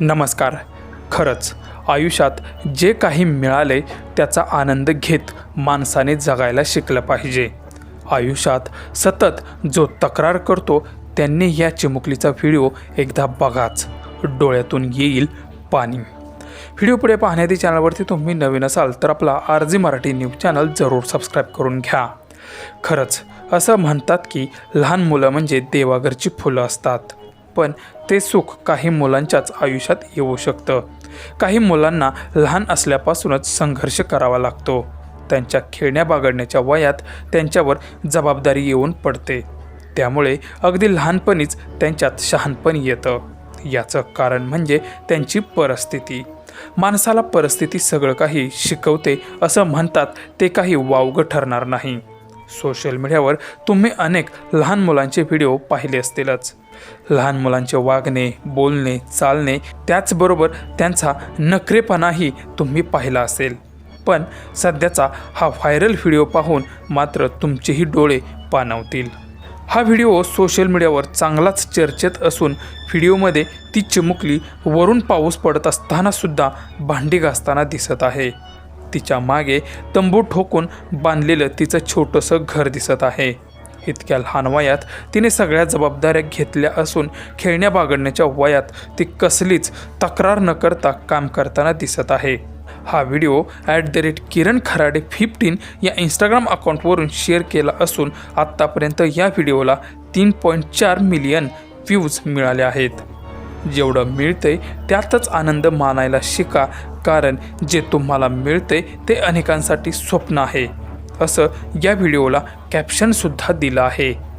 नमस्कार. खरंच आयुष्यात जे काही मिळाले त्याचा आनंद घेत माणसाने जगायला शिकलं पाहिजे. आयुष्यात सतत जो तक्रार करतो त्यांनी या चिमुकलीचा व्हिडिओ एकदा बघाच. डोळ्यातून येईल पाणी. व्हिडिओ पुढे पाहण्याआधी चॅनलवरती तुम्ही नवीन असाल तर आपला R G Marathi news channel जरूर सबस्क्राईब करून घ्या. खरंच असं म्हणतात की लहान मुलं म्हणजे देवाघरची फुलं असतात. पण ते सुख काही मुलांच्याच आयुष्यात येऊ शकतं. काही मुलांना लहान असल्यापासूनच संघर्ष करावा लागतो. त्यांच्या खेळण्या बागडण्याच्या वयात त्यांच्यावर जबाबदारी येऊन पडते. त्यामुळे अगदी लहानपणीच त्यांच्यात शहाणपण येतं. याचं कारण म्हणजे त्यांची परिस्थिती. माणसाला परिस्थिती सगळं काही शिकवते असं म्हणतात ते काही वावगं ठरणार नाही. सोशल मीडियावर तुम्ही अनेक लहान मुलांचे व्हिडिओ पाहिले असतीलच. लहान मुलांचे वागणे बोलणे चालणे त्याचबरोबर त्यांचा नखरेपणाही तुम्ही पाहिला असेल. पण सध्याचा हा व्हायरल व्हिडिओ पाहून मात्र तुमचेही डोळे पाणवतील हा व्हिडिओ सोशल मीडियावर चांगलाच चर्चेत असून व्हिडिओमध्ये ती चिमुकली वरून पाऊस पडत असतानासुद्धा भांडी घासताना दिसत आहे. तिच्यामागे तंबू ठोकून बांधलेलं तिचं छोटंसं घर दिसत आहे. इतक्या लहान वयात तिने सगळ्या जबाबदाऱ्या घेतल्या असून खेळण्या बागडण्याच्या वयात ती कसलीच तक्रार न करता काम करताना दिसत आहे. हा video at the rate Kiran Kharade fifteen या इंस्टाग्राम अकाउंटवरून शेअर केला असून आत्तापर्यंत या व्हिडिओला तीन पॉईंट चार मिलियन व्ह्यूज मिळाले आहेत. जेवढं मिळतंय त्यातच आनंद मानायला शिका कारण जे तुम्हाला मिळते ते अनेकांसाठी स्वप्न आहे. असं या व्हिडिओला कॅप्शनसुद्धा दिलं आहे.